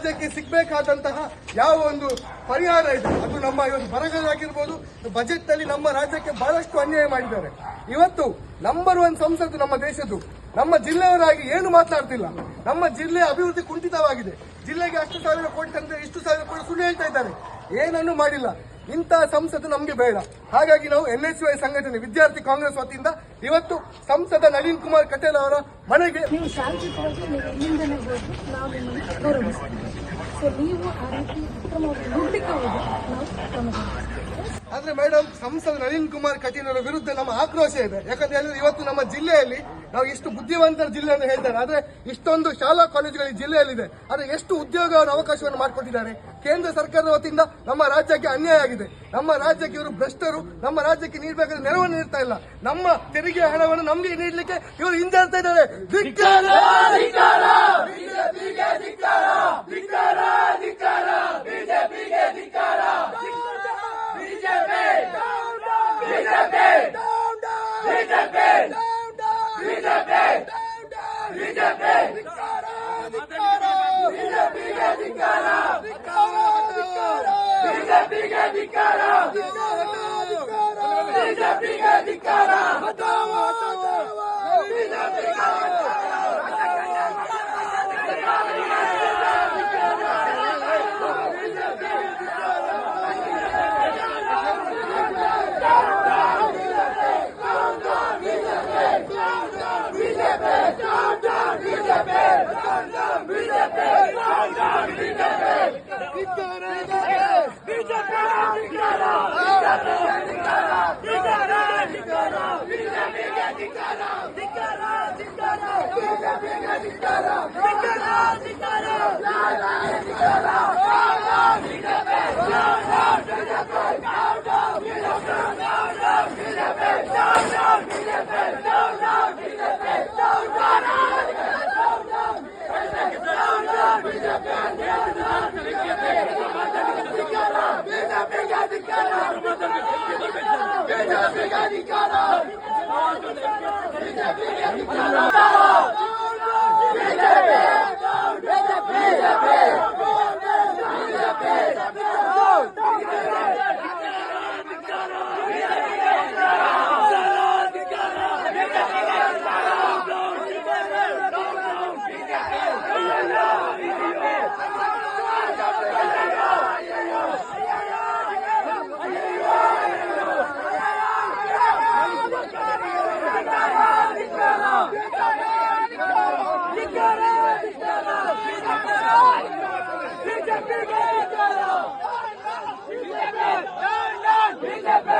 ರಾಜ್ಯಕ್ಕೆ ಸಿಗ್ಬೇಕಾದಂತಹ ಯಾವ ಒಂದು ಪರಿಹಾರ ಇದೆ? ಅದು ನಮ್ಮ ಇವತ್ತು ಬರಗಾಲ ಆಗಿರ್ಬೋದು ಬಜೆಟ್ನಲ್ಲಿ ನಮ್ಮ ರಾಜ್ಯಕ್ಕೆ ಬಹಳಷ್ಟು ಅನ್ಯಾಯ ಮಾಡಿದ್ದಾರೆ. ಇವತ್ತು ನಂಬರ್ ಒನ್ ಸಂಸತ್ತು ನಮ್ಮ ದೇಶದ್ದು. ನಮ್ಮ ಜಿಲ್ಲೆಯವರಾಗಿ ಏನು ಮಾತನಾಡ್ತಿಲ್ಲ ನಮ್ಮ ಜಿಲ್ಲೆ ಅಭಿವೃದ್ಧಿ ಕುಂಠಿತವಾಗಿದೆ. ಜಿಲ್ಲೆಗೆ ಅಷ್ಟು ಸಾವಿರ ಕೋಟಿ ತಂದ್ರೆ ಇಷ್ಟು ಸಾವಿರ ಕೋಟಿ ಸುಳ್ಳು ಹೇಳ್ತಾ ಇದ್ದಾರೆ. ಏನನ್ನೂ ಮಾಡಿಲ್ಲ. ಇಂತಹ ಸಂಸತ್ತು ನಮಗೆ ಬೇಡ. ಹಾಗಾಗಿ ನಾವು ಎನ್ ಎಸ್ ವೈ ಸಂಘಟನೆ, ವಿದ್ಯಾರ್ಥಿ ಕಾಂಗ್ರೆಸ್ ವತಿಯಿಂದ ಇವತ್ತು ಸಂಸದ ನಳಿನ್ ಕುಮಾರ್ ಕಟೇಲ್ ಅವರ ಮನೆಗೆ ನೀವು ಶಾಂತಿ ನೀವು ಸೊ ನೀವು ಆ ರೀತಿ. ಆದ್ರೆ ಮೇಡಮ್ ಸಂಸದ ನಳಿನ್ ಕುಮಾರ್ ಕಟೀಲ್ ವಿರುದ್ಧ ನಮ್ಮ ಆಕ್ರೋಶ ಇದೆ. ಯಾಕಂದ್ರೆ ಹೇಳಿದ್ರೆ ಇವತ್ತು ನಮ್ಮ ಜಿಲ್ಲೆಯಲ್ಲಿ ನಾವು ಇಷ್ಟು ಬುದ್ಧಿವಂತರ ಜಿಲ್ಲೆ ಅಂತ ಹೇಳ್ತಾರೆ. ಆದ್ರೆ ಇಷ್ಟೊಂದು ಶಾಲಾ ಕಾಲೇಜುಗಳು ಜಿಲ್ಲೆಯಲ್ಲಿದೆ. ಆದ್ರೆ ಎಷ್ಟು ಉದ್ಯೋಗ ಅವಕಾಶವನ್ನು ಮಾಡಿಕೊಟ್ಟಿದ್ದಾರೆ. ಕೇಂದ್ರ ಸರ್ಕಾರದ ವತಿಯಿಂದ ನಮ್ಮ ರಾಜ್ಯಕ್ಕೆ ಅನ್ಯಾಯ ಆಗಿದೆ. ನಮ್ಮ ರಾಜ್ಯಕ್ಕೆ ಇವರು ಭ್ರಷ್ಟರು. ನಮ್ಮ ರಾಜ್ಯಕ್ಕೆ ನೀಡಬೇಕಾದ್ರೆ ನೆರವನ್ನು ನೀಡ್ತಾ ಇಲ್ಲ. ನಮ್ಮ ತೆರಿಗೆ ಹಣವನ್ನು ನಮಗೆ ನೀಡಲಿಕ್ಕೆ ಇವರು ಹಿಂಜರಿತಾ ಇದ್ದಾರೆ. ಧಿಕ್ಕಾರ! ಬಿಜೆಪಿ! ಬಿಜೆಪಿ! ಧಿಕ್ಕಾರ ಬಿಜೆಪಿಗೆ ಧಿಕ್ಕಾರ ಬಿಜೆಪಿಗೆ ಧಿಕ್ಕಾರ ಬಿಜೆಪಿಗೆ ಧಿಕ್ಕಾರ No, no, ¡Vete, vete, vete!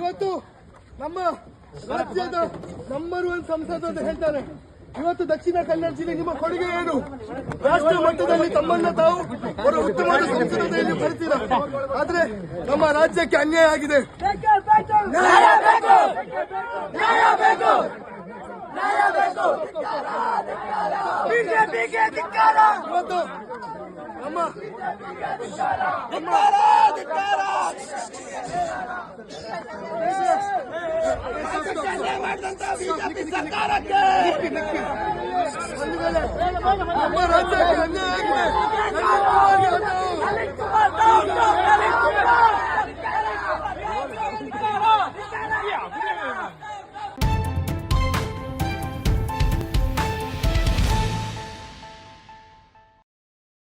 ಇವತ್ತು ನಮ್ಮ ರಾಜ್ಯದ ನಂಬರ್ ಒನ್ ಸಂಸದ ಅಂತ ಹೇಳ್ತಾರೆ. ಇವತ್ತು ದಕ್ಷಿಣ ಕನ್ನಡ ಜಿಲ್ಲೆ ನಿಮ್ಮ ಕೊಡುಗೆ ಏನು? ರಾಷ್ಟ್ರ ಮಟ್ಟದಲ್ಲಿ ತಮ್ಮನ್ನ ತಾವು ಅವರು ಉತ್ತಮ ಸಂಸದೆಯಲ್ಲಿ ಬರ್ತೀರ ಆದ್ರೆ ನಮ್ಮ ರಾಜ್ಯಕ್ಕೆ ಅನ್ಯಾಯ ಆಗಿದೆ. ಇವತ್ತು ನಮ್ಮ ಸರ್ಕಾರಕ್ಕೆ ರಾಜ್ಯಕ್ಕೆ